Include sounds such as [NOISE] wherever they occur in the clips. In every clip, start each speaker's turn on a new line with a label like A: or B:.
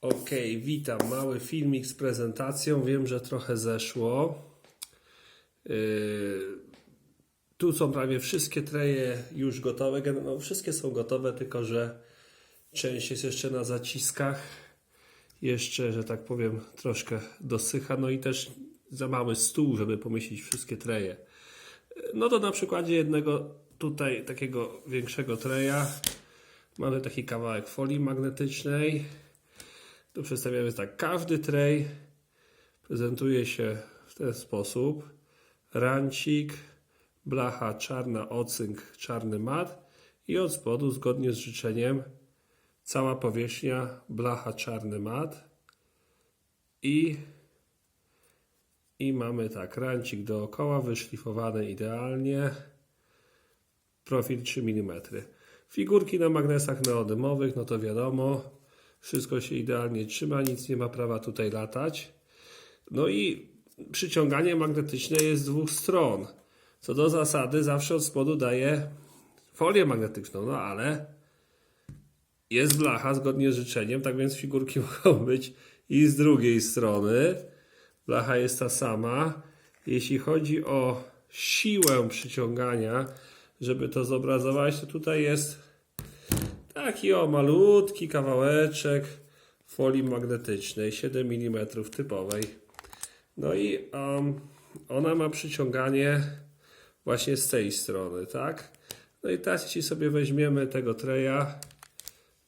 A: Ok, witam. Mały filmik z prezentacją. Wiem, że trochę zeszło. Yy, tu są prawie wszystkie treje już gotowe. No, wszystkie są gotowe, tylko że część jest jeszcze na zaciskach. Jeszcze, że tak powiem, troszkę dosycha. No i też za mały stół, żeby pomieścić wszystkie treje. No to na przykładzie jednego tutaj takiego większego treja mamy taki kawałek folii magnetycznej. Tu przedstawiamy tak, każdy tray prezentuje się w ten sposób. Rancik, blacha czarna, ocynk, czarny mat. I od spodu zgodnie z życzeniem cała powierzchnia blacha czarny mat. I i mamy tak, rancik dookoła, wyszlifowany idealnie, profil 3 mm. Figurki na magnesach neodymowych, no to wiadomo, wszystko się idealnie trzyma, nic nie ma prawa tutaj latać. No i przyciąganie magnetyczne jest z dwóch stron. Co do zasady, zawsze od spodu daje folię magnetyczną, no ale jest blacha zgodnie z życzeniem, tak więc figurki [LAUGHS] mogą być i z drugiej strony. Blacha jest ta sama. Jeśli chodzi o siłę przyciągania, żeby to zobrazować, to tutaj jest taki o malutki kawałeczek folii magnetycznej 7 mm typowej. No i um, ona ma przyciąganie właśnie z tej strony, tak? No i teraz jeśli sobie weźmiemy tego treja,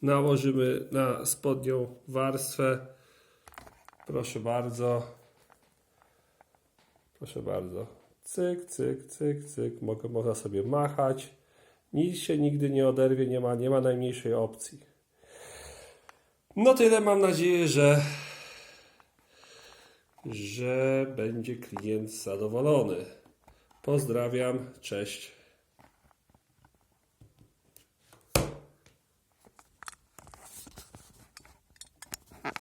A: nałożymy na spodnią warstwę, proszę bardzo, proszę bardzo, cyk, cyk, cyk, cyk, mogę, można sobie machać, nic się nigdy nie oderwie, nie ma, nie ma najmniejszej opcji. No tyle, mam nadzieję, że że będzie klient zadowolony. Pozdrawiam, cześć.